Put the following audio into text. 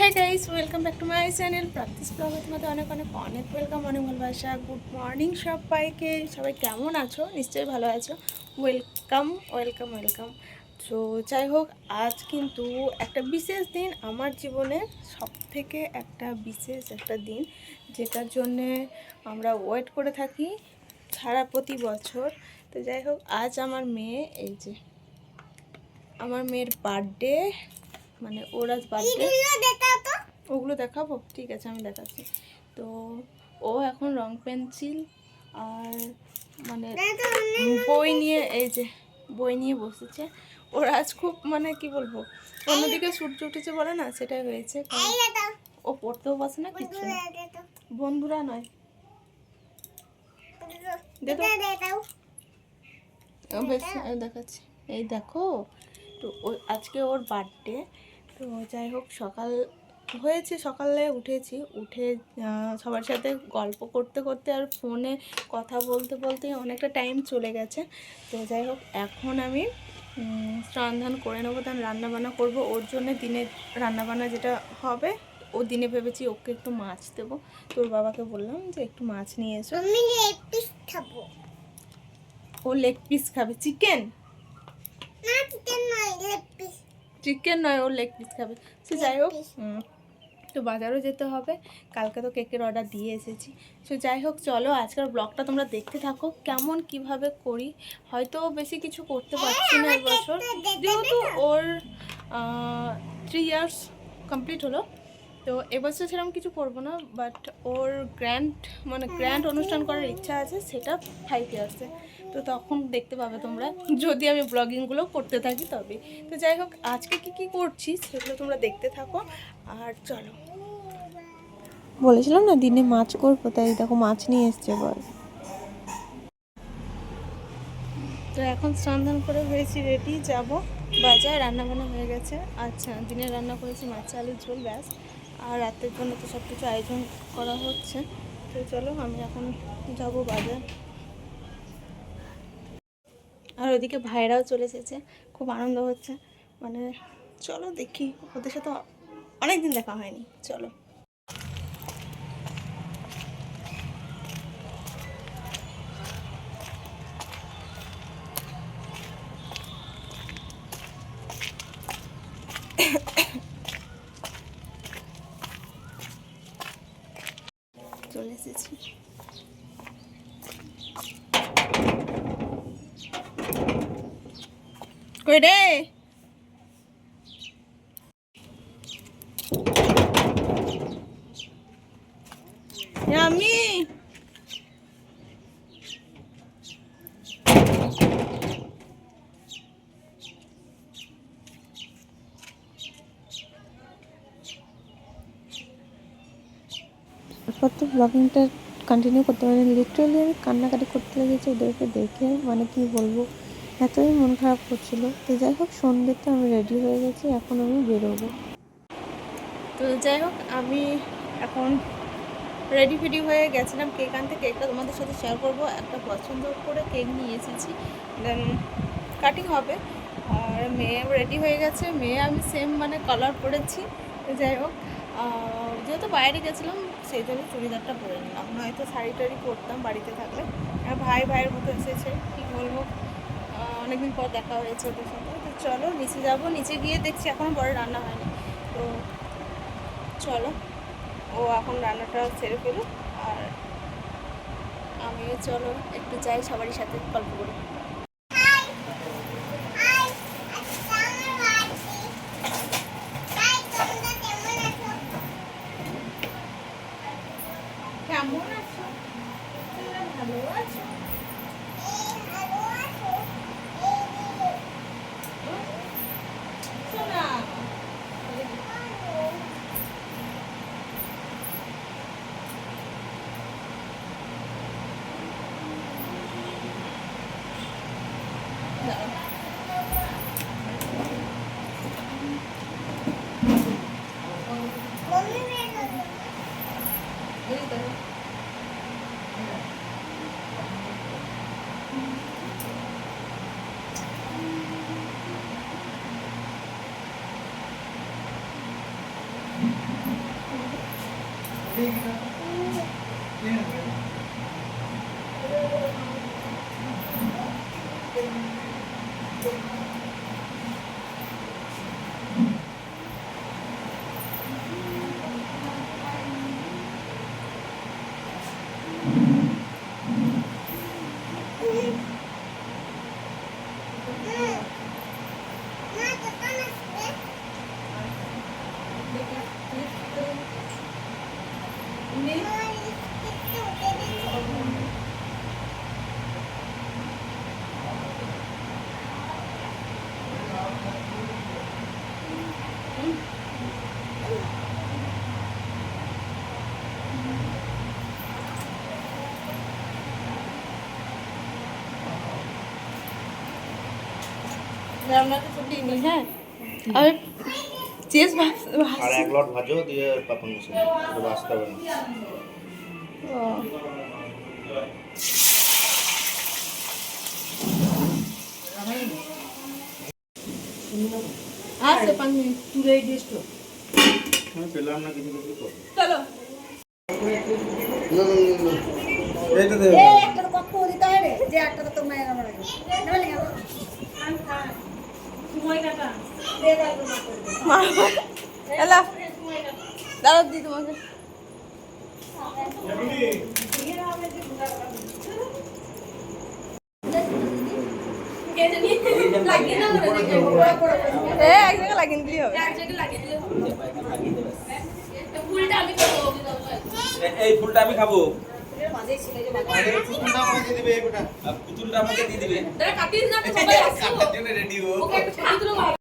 Hey guys welcome back to my channel practice ব্লগে তোমাদের অনেক অনেক অনেক ওয়েলকাম অনেক ভালোবাসা। গুড মর্নিং সবাইকে। সবাই কেমন আছো? নিশ্চয়ই ভালো আছো। ওয়েলকাম ওয়েলকাম ওয়েলকাম তো যাই হোক, আজ কিন্তু একটা বিশেষ দিন আমার জীবনে সব থেকে একটা বিশেষ একটা দিন, যেটার জন্যে আমরা ওয়েট করে থাকি সারা প্রতি বছর। তো যাই হোক, আজ আমার মেয়ে, এই যে, আমার মেয়ের বার্থডে মানে ওর আজ বার্থডে ওগুলো দেখাবো? ঠিক আছে আমি দেখাচ্ছি। তো ও এখন রং পেন্সিল আর মানে বই নিয়ে এই যে বই নিয়ে বসেছে। ওর আজ খুব মানে কি বলব অন্যদিকে সূর্য উঠেছে বলে না সেটাই হয়েছে। ও পড়তেও বসে না কিছু না। বন্ধুরা নয়। দেখাচ্ছি। এই দেখো তো আজকে ওর বার্থডে তো যাই হোক সকাল হয়েছে সকালে উঠেছি। উঠে সবার সাথে গল্প করতে করতে আর ফোনে কথা বলতে বলতে অনেকটা টাইম চলে গেছে। তো যাই হোক এখন আমি স্নান ধান করে নেব তার রান্নাবান্না করব। ওর জন্য দিনে রান্নাবান্না যেটা হবে ও দিনে ভেবেছি ওকে একটু মাছ দেবো। তোর বাবাকে বললাম যে একটু মাছ নিয়ে এসো। আমি লেগ পিস খাব। ও লেগ পিস খাবে। চিকেন? না চিকেন নয় লেগ পিস। চিকেন নয় ও লেগ পিস খাবে। সে যাই হোক তো বাজারও যেতে হবে। কালকে তো কেকের অর্ডার দিয়ে এসেছি। সো যাই হোক চলো আজকের ব্লগটা তোমরা দেখতে থাকো কেমন কীভাবে করি। হয়তো বেশি কিছু করতে পারছি না এবছর। যেহেতু ওর থ্রি ইয়ার্স কমপ্লিট হলো তো এবছর সেরকম কিছু করব না বাট ওর গ্র্যান্ড মানে গ্র্যান্ড অনুষ্ঠান করার ইচ্ছা আছে সেটা ফাইভ ইয়ার্সে তো তখন দেখতে পাবে তোমরা যদি আমি ব্লগিংগুলো করতে থাকি তবে। তো যাই হোক আজকে কি কি করছি সেগুলো তোমরা দেখতে থাকো আর চলো। বলেছিলাম না দিনে মাছ করব তাই দেখো মাছ নিয়ে এসছে বল তো এখন স্নান ধান করে হয়েছি রেডি যাব। বাজার রান্না বান্না হয়ে গেছে। আচ্ছা দিনে রান্না করেছি মাছ আলুর ঝোল ব্যাস। আর রাতের জন্য তো সব কিছু আয়োজন করা হচ্ছে। তো চলো, আমি এখন যাব বাজার। আর ওদিকে ভাইরাও চলে এসেছে। খুব আনন্দ হচ্ছে। মানে চলো দেখি, ওদের সাথে অনেক দিন দেখা হয়নি। চলো। চলে এসেছি কই রে আমি তারপর ব্লগিংটা কন্টিনিউ করতে পারি লিটারালি আমি কান্নাকাটি করতে লেগেছি ওদেরকে দেখে। মানে কি বলব? এতই মন খারাপ করছিল। তো যাই হোক, সন্ধ্যেতে আমি রেডি হয়ে গেছি। এখন আমি বেরোবো। তো যাই হোক, আমি এখন রেডি ফেডি হয়ে গেছিলাম কেক আনতে। কেকটা তোমাদের সাথে শেয়ার করব। একটা পছন্দ করে কেক নিয়ে এসেছি। দেন কাটিং হবে। আর মেয়েও রেডি হয়ে গেছে। মেয়ে আমি সেম মানে কালার পরেছি। যাই হোক যেহেতু বাইরে গেছিলাম সেই জন্য চুড়িদারটা পরে নিলাম। নয়তো শাড়ি টাড়ি পরতাম বাড়িতে থাকলে। আর ভাই ভাইয়ের মতো এসেছে, কী বলব? অনেকদিন পর দেখা হয়েছে ওদের সাথে। তো চলো, নিচে যাব। নিচে গিয়ে দেখছি এখনও বড় রান্না হয়নি। তো চলো, ও এখন রান্নাটা সেরে ফেলুক। আর আমিও চলো, একটু যাই সবারই সাথে গল্প করি। want Thank you. হ্যাঁ আর চেস আর এক লট ভাজো দিয়ে পাপন মিশে বাঁচতে হবে না আসে পাঁচ মিনিট তুলে ডিস্ট আমি পেলাম না কিছু কিছু করো। চলো। একটা তো কত দিতে রে যে একটা তো তোমার আমার নেবে না দাঁড়াও দি তোমাকে। লাগিয়ে হবে। এই ফুলটা আমি খাব। আমাকে দিবে। পুতুলটা আমাকে দিয়ে দিবে কাটার জন্য রেডি হো আরে